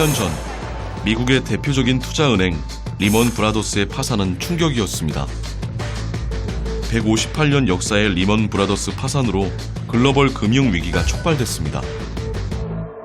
10년 전 미국의 대표적인 투자은행 리먼 브라더스의 파산은 충격이었습니다. 158년 역사의 리먼 브라더스 파산으로 글로벌 금융 위기가 촉발됐습니다.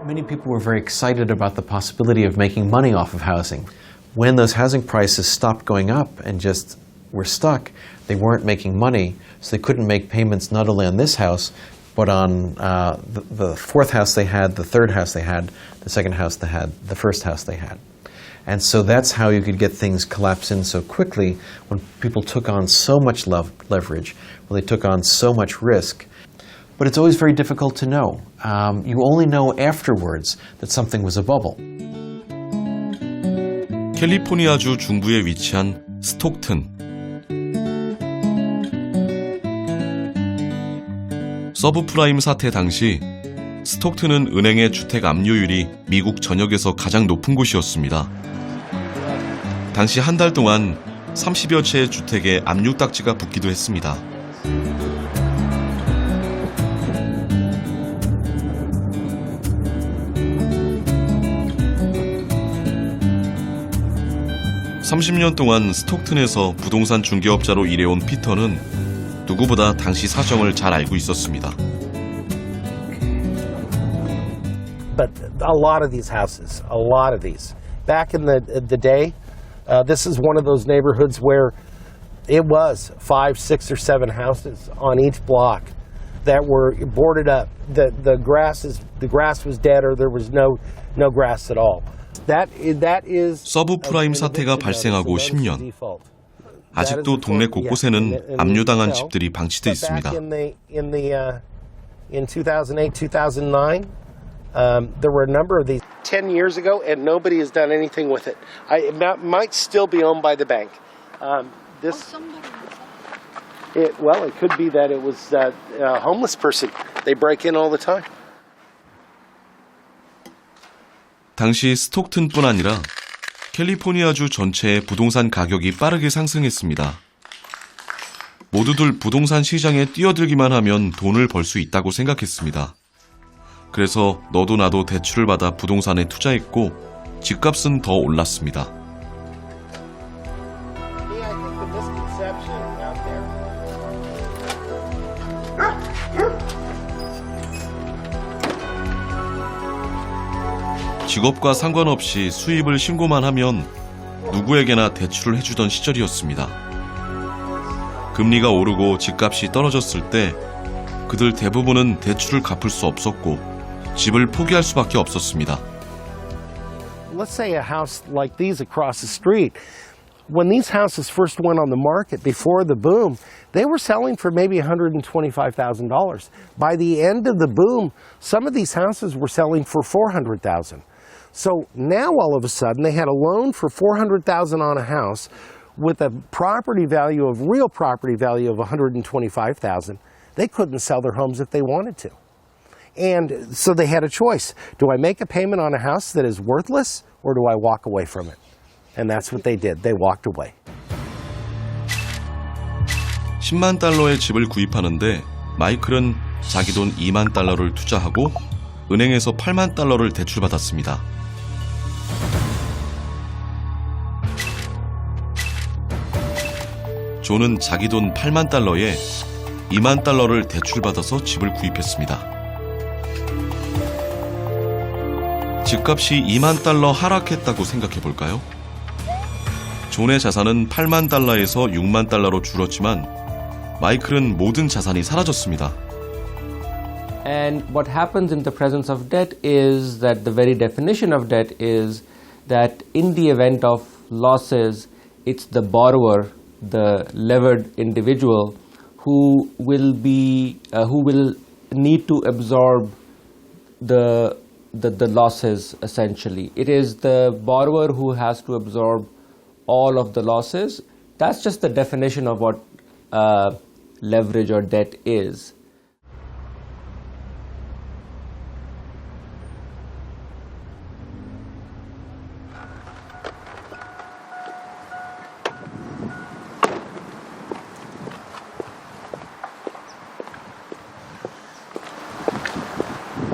Many people were very excited about the possibility of making money off of housing. When those housing prices stopped going up and just were stuck, they weren't making money, so they couldn't make payments not only on this house, but on uh, the, the fourth house they had, the third house they had, the second house they had, the first house they had. And so that's how you could get things collapse in so quickly when people took on so much lev- leverage, when they took on so much risk. But it's always very difficult to know. Um, you only know afterwards that something was a bubble. 캘리포니아주 중부에 위치한 스톡튼. 서브프라임 사태 당시 스톡튼은 은행의 주택 압류율이 미국 전역에서 가장 높은 곳이었습니다. 당시 한 달 동안 30여 채의 주택에 압류 딱지가 붙기도 했습니다. (30년) 동안 스톡튼에서 부동산 중개업자로 일해온 피터는 누구보다 당시 사정을 잘 알고 있었습니다. but a lot of these houses, a lot of these. Back in the the day, uh, this is one of those neighborhoods where it was five, six, or seven houses on each block that were boarded up. the The grass is the grass was dead, or there was no no grass at all. That is, that is 서브프라임 an 사태가 eviction 발생하고 notice, and that is 10년. the default. 아직도 동네 곳곳에는 압류당한 집들이 방치돼 But back 있습니다. in the in the uh, in 2008, 2009, um, there were a number of these. Ten years ago, and nobody has done anything with it. I, it might- might still be owned by the bank. Um, this, it, well, it could be that it was uh, a homeless person. They break in all the time. 당시 스톡튼뿐 아니라 캘리포니아주 전체의 부동산 가격이 빠르게 상승했습니다. 모두들 부동산 시장에 뛰어들기만 하면 돈을 벌 수 있다고 생각했습니다. 그래서 너도 나도 대출을 받아 부동산에 투자했고 집값은 더 올랐습니다. 직업과 상관없이 수입을 신고만 하면 누구에게나 대출을 해주던 시절이었습니다. 금리가 오르고 집값이 떨어졌을 때 그들 대부분은 대출을 갚을 수 없었고 집을 포기할 수밖에 없었습니다. let's say a house like these across the street. When these houses first went on the market before the boom, they were selling for maybe $125,000. By the end of the boom, some of these houses were selling for 400,000. So now all of a sudden they had a loan for 400,000 on a house with a property value of real property value of 125,000. They couldn't sell their homes if they wanted to. And so they had a choice. Do I make a payment on a house that is worthless or do I walk away from it? And that's what they did. They walked away. 10만 달러의 집을 구입하는데 마이클은 자기 돈 2만 달러를 투자하고 은행에서 8만 달러를 대출받았습니다. 존은 자기 돈 8만 달러에 2만 달러를 대출받아서 집을 구입했습니다. 집값이 2만 달러 하락했다고 생각해 볼까요? 존의 자산은 8만 달러에서 6만 달러로 줄었지만 마이클은 모든 자산이 사라졌습니다. And what happens in the presence of debt is that the very definition of debt is that in the event of losses, it's the borrower, the levered individual, who will be uh, who will need to absorb the, the the losses essentially. It is the borrower who has to absorb all of the losses. That's just the definition of what uh, leverage or debt is.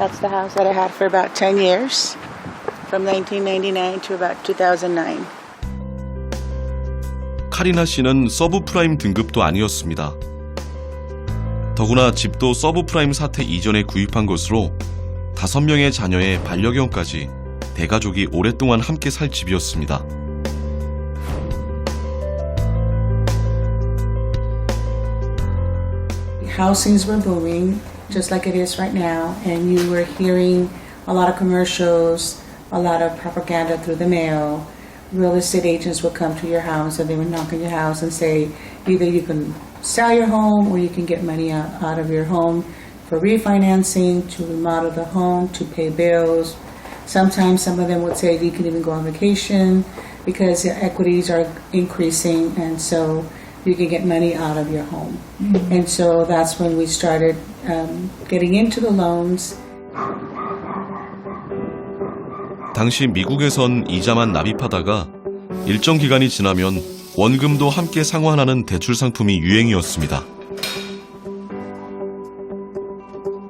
That's the house that I had for about 10 years. from 1999 to about 2009. 카리나 씨는 서브프라임 등급도 아니었습니다. 더구나 집도 서브프라임 사태 이전에 구입한 것으로 다섯 명의 자녀의 반려견까지 대가족이 오랫동안 함께 살 집이었습니다. housings were booming, just like it is right now, and you were hearing a lot of commercials, a lot of propaganda through the mail. Real estate agents would come to your house and they would knock on your house and say either you can sell your home or you can get money out, out of your home for refinancing, to remodel the home, to pay bills. Sometimes some of them would say you can even go on vacation because your equities are increasing and so you can get money out of your home. And so that's when we started um, getting into the loans. 당시 미국에선 이자만 납입하다가 일정 기간이 지나면 원금도 함께 상환하는 대출 상품이 유행이었습니다.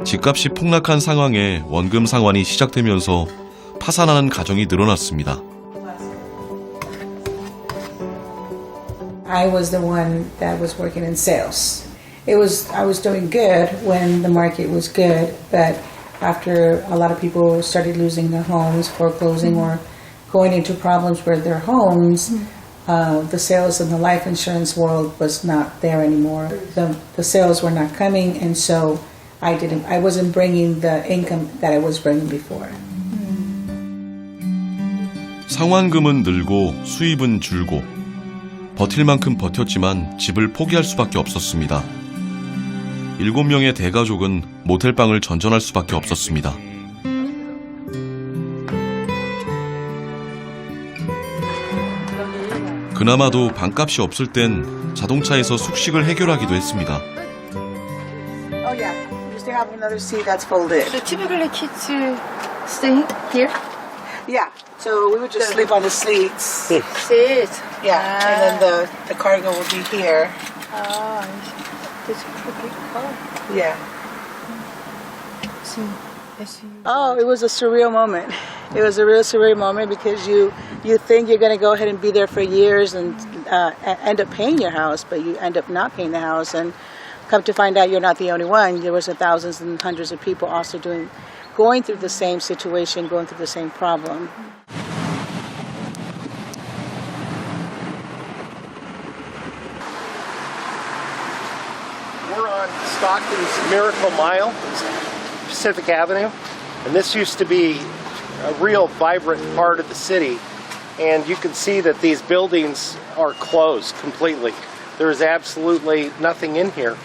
집값이 폭락한 상황에 원금 상환이 시작되면서 파산하는 가정이 늘어났습니다. I was the one that was working in sales. It was I was doing good when the market was good, but after a lot of people started losing their homes, foreclosing, or going into problems with their homes, uh, the sales in the life insurance world was not there anymore. The the sales were not coming, and so I didn't. I wasn't bringing the income that I was bringing before. 상환금은 늘고 수입은 줄고 버틸 만큼 버텼지만 집을 포기할 수밖에 없었습니다. 일곱 명의 대가족은 모텔방을 전전할 수밖에 없었습니다. 그나마도 방값이 없을 땐 자동차에서 숙식을 해결하기도 했습니다. Oh. So typically kids stay here? Yeah. So we would just sleep on the seats. Sit. Yeah. And then the, the cargo will be here. Ah, that's a pretty big car. Yeah. See, I see. Oh, it was a surreal moment. It was a real surreal moment because you you think you're going to go ahead and be there for years and uh, end up paying your house, but you end up not paying the house, and come to find out you're not the only one. There was a thousands and hundreds of people also doing, going through the same situation, going through the same problem. We're on Stockton's Miracle Mile, Pacific Avenue, and this used to be a real vibrant part of the city. And you can see that these buildings are closed completely. There is absolutely nothing in here.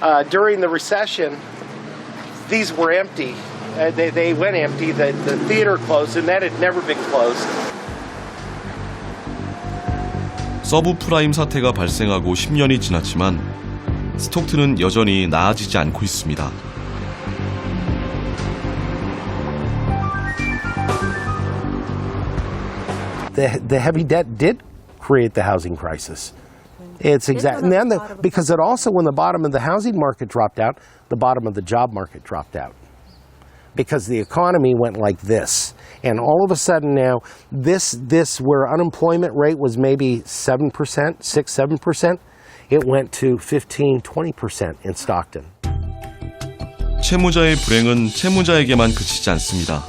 Uh, during the recession, these were empty. Uh, they, they went empty. The, the theater closed, and that had never been closed. 서브프라임 사태가 발생하고 10년이 지났지만 스톡트는 여전히 나아지지 않고 있습니다. the the heavy debt did create the housing crisis. It's exactly and then the, because it also when the bottom of the housing market dropped out, the bottom of the job market dropped out. Because the economy went like this. And all of a sudden now this this where unemployment rate was maybe 7%, 6 7%, it went to 15 20% in Stockton. 채무자의 불행은 채무자에게만 그치지 않습니다.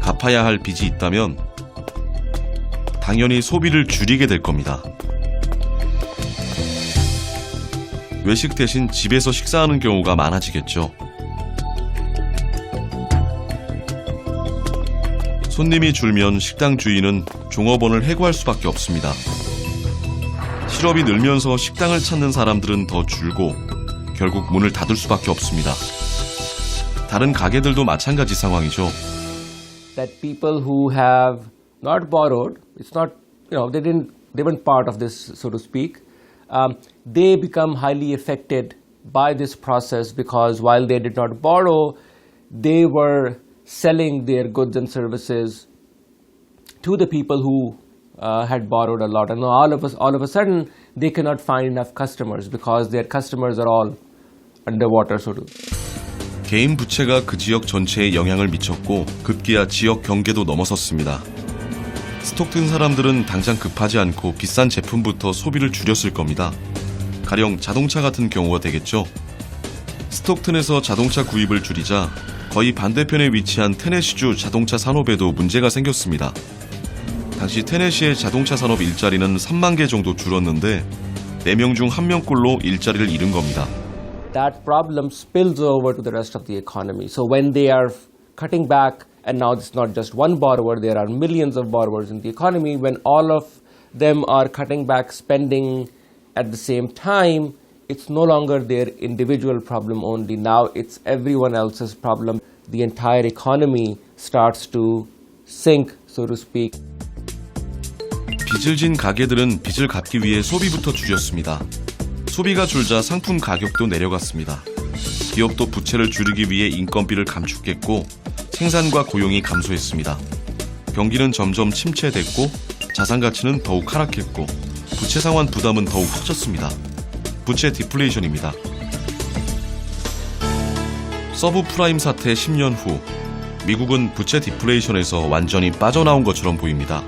갚아야 할 빚이 있다면 당연히 소비를 줄이게 될 겁니다. 외식 대신 집에서 식사하는 경우가 많아지겠죠. 손님이 줄면 식당 주인은 종업원을 해고할 수밖에 없습니다. 실업이 늘면서 식당을 찾는 사람들은 더 줄고 결국 문을 닫을 수밖에 없습니다. 다른 가게들도 마찬가지 상황이죠. that people who have not borrowed, it's not, you know, they didn't, they weren't part of this, so to speak, um, they become highly affected by this process because while they did not borrow, they were selling their goods and services to the people who uh, had borrowed a lot, and all of us, all of a sudden, they cannot find enough customers because their customers are all underwater, so to. 개인 부채가 그 지역 전체에 영향을 미쳤고 급기야 지역 경계도 넘어섰습니다. 스톡튼 사람들은 당장 급하지 않고 비싼 제품부터 소비를 줄였을 겁니다. 가령 자동차 같은 경우가 되겠죠. 스톡튼에서 자동차 구입을 줄이자 거의 반대편에 위치한 테네시주 자동차 산업에도 문제가 생겼습니다. 당시 테네시의 자동차 산업 일자리는 3만 개 정도 줄었는데 4명 중 1명꼴로 일자리를 잃은 겁니다. that problem spills over to the rest of the economy. So when they are f- cutting back, and now it's not just one borrower, there are millions of borrowers in the economy, when all of them are cutting back spending at the same time, it's no longer their individual problem only. Now it's everyone else's problem. The entire economy starts to sink, so to speak. 빚을 진 가게들은 빚을 갚기 위해 소비부터 줄였습니다. 소비가 줄자 상품 가격도 내려갔습니다. 기업도 부채를 줄이기 위해 인건비를 감축했고 생산과 고용이 감소했습니다. 경기는 점점 침체됐고 자산 가치는 더욱 하락했고 부채 상환 부담은 더욱 커졌습니다. 부채 디플레이션입니다. 서브 프라임 사태 10년 후 미국은 부채 디플레이션에서 완전히 빠져나온 것처럼 보입니다.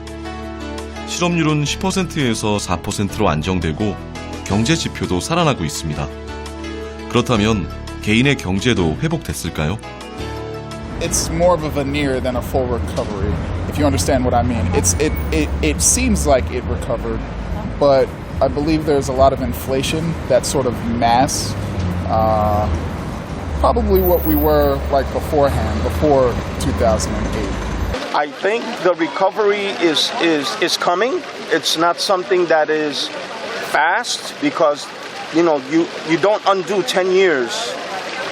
실업률은 10%에서 4%로 안정되고 경제 지표도 살아나고 있습니다. 그렇다면 개인의 경제도 회복됐을까요? it's more of a veneer than a full recovery. If you understand what I mean, it's it it, it seems like it recovered, but I believe there's a lot of inflation that sort of masks uh, probably what we were like beforehand, before 2008. I think the recovery is, is, is coming. It's not something that is fast because you know you, you don't undo 10 years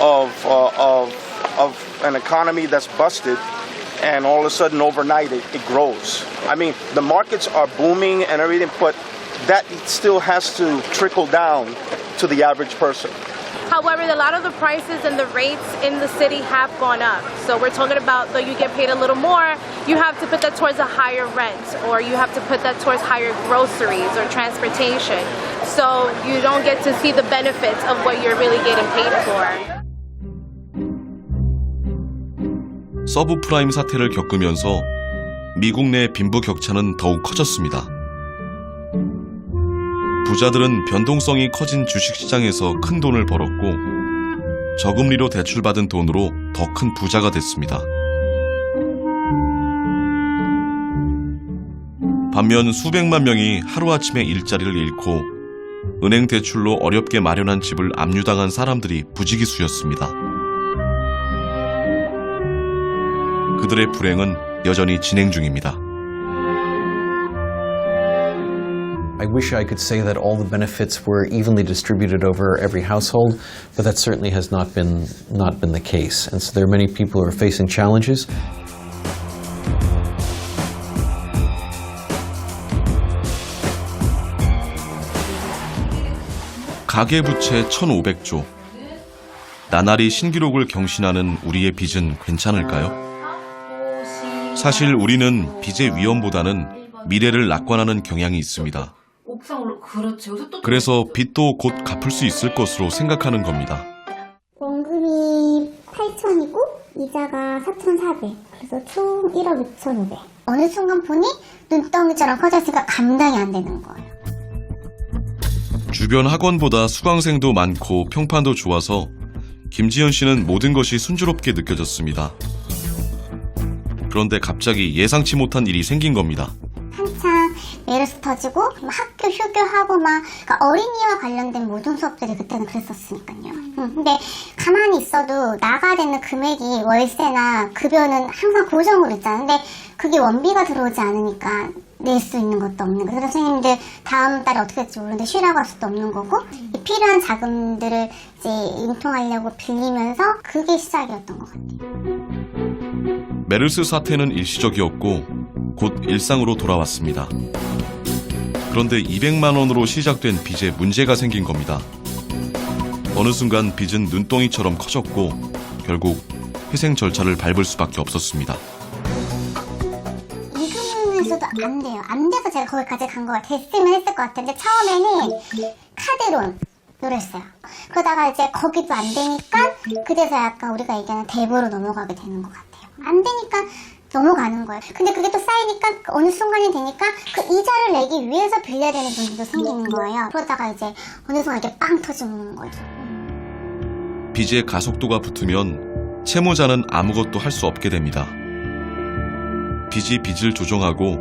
of, uh, of, of an economy that's busted and all of a sudden overnight it, it grows. I mean, the markets are booming and everything, but that still has to trickle down to the average person. However, a lot of the prices and the rates in the city have gone up. So we're talking about though you get paid a little more, you have to put that towards a higher rent or you have to put that towards higher groceries or transportation. So you don't get to see the benefits of what you're really getting paid for. 서브프라임 사태를 겪으면서 미국 내 빈부 격차는 더욱 커졌습니다. 부자들은 변동성이 커진 주식시장에서 큰 돈을 벌었고 저금리로 대출받은 돈으로 더 큰 부자가 됐습니다. 반면 수백만 명이 하루아침에 일자리를 잃고 은행 대출로 어렵게 마련한 집을 압류당한 사람들이 부지기수였습니다. 그들의 불행은 여전히 진행 중입니다. I wish I could say that all the benefits were evenly distributed over every household, but that certainly has not been not been the case. And so there are many people who are facing challenges. 가계부채 1,500조. 나날이 신기록을 경신하는 우리의 빚은 괜찮을까요? 사실 우리는 빚의 위험보다는 미래를 낙관하는 경향이 있습니다. 옥상으로 그렇죠. 여기서 또 그래서 빚도 곧 갚을 수 있을 것으로 생각하는 겁니다. 원금이 8천이고 이자가 4,400. 그래서 총 1억 6,500. 어느 순간 보니 눈덩이처럼 커졌으니까 감당이 안 되는 거예요. 주변 학원보다 수강생도 많고 평판도 좋아서 김지현 씨는 모든 것이 순조롭게 느껴졌습니다. 그런데 갑자기 예상치 못한 일이 생긴 겁니다. 메르스 터지고 막 학교 휴교하고 막 그러니까 어린이와 관련된 모든 수업들이 그때는 그랬었으니까요. 음, 근데 가만히 있어도 나가야 되는 금액이 월세나 급여는 항상 고정으로 있잖아요. 근데 그게 원비가 들어오지 않으니까 낼 수 있는 것도 없는 거예요. 그래서 선생님들 다음 달에 어떻게 될지 모르는데 쉬라고 할 수도 없는 거고 이 필요한 자금들을 이제 융통하려고 빌리면서 그게 시작이었던 것 같아요. 메르스 사태는 일시적이었고 곧 일상으로 돌아왔습니다. 그런데 200만 원으로 시작된 빚에 문제가 생긴 겁니다. 어느 순간 빚은 눈덩이처럼 커졌고 결국 회생 절차를 밟을 수밖에 없었습니다. 이금에서도 안 돼요. 안 돼서 제가 거기까지 간 거가 됐으면 했을 것 같은데 처음에는 카드론 노랬어요. 그러다가 이제 거기도 안 되니까 그래서 약간 우리가 얘기하는 갭으로 넘어가게 되는 것 같아요. 안 되니까 넘어가는 거예요. 근데 그게 또 쌓이니까 어느 순간이 되니까 그 이자를 내기 위해서 빌려야 되는 분들도 생기는 거예요. 그러다가 이제 어느 순간 이게 빵 터지는 거죠. 빚의 가속도가 붙으면 채무자는 아무것도 할 수 없게 됩니다. 빚이 빚을 조정하고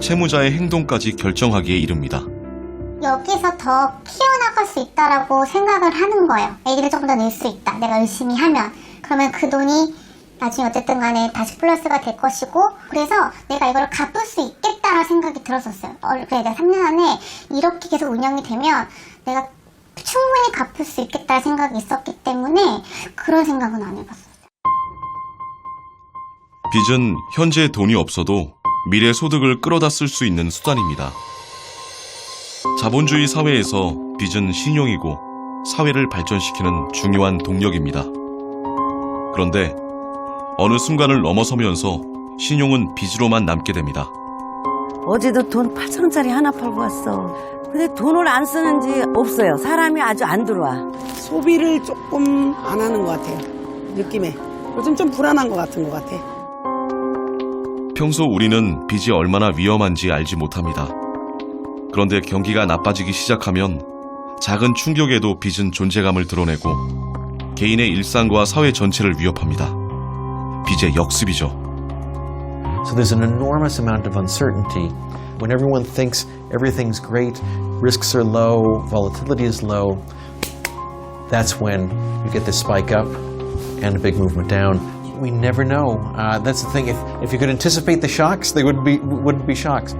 채무자의 행동까지 결정하기에 이릅니다. 여기서 더 키워나갈 수 있다라고 생각을 하는 거예요. 애기를 조금 더 낼 수 있다. 내가 열심히 하면. 그러면 그 돈이 나중에 어쨌든 간에 다시 플러스가 될 것이고 그래서 내가 이걸 갚을 수 있겠다라는 생각이 들었었어요. 어, 그래 내가 3년 안에 이렇게 계속 운영이 되면 내가 충분히 갚을 수 있겠다는 생각이 있었기 때문에 그런 생각은 안 해봤어요. 빚은 현재 돈이 없어도 미래 소득을 끌어다 쓸 수 있는 수단입니다. 자본주의 사회에서 빚은 신용이고 사회를 발전시키는 중요한 동력입니다. 그런데 어느 순간을 넘어서면서 신용은 빚으로만 남게 됩니다. 어제도 돈 8천 원짜리 하나 팔고 왔어. 근데 돈을 안 쓰는지 없어요. 사람이 아주 안 들어와. 소비를 조금 안 하는 것 같아요. 느낌에. 요즘 좀 불안한 것 같은 것 같아. 평소 우리는 빚이 얼마나 위험한지 알지 못합니다. 그런데 경기가 나빠지기 시작하면 작은 충격에도 빚은 존재감을 드러내고 개인의 일상과 사회 전체를 위협합니다. 빚의 역습이죠. So there's an enormous amount of uncertainty. When everyone thinks everything's great, risks are low, volatility is low, that's when you get this spike up and a big movement down. We never know. Uh, that's the thing. If, if you could anticipate the shocks, they wouldn't be, wouldn't be shocks.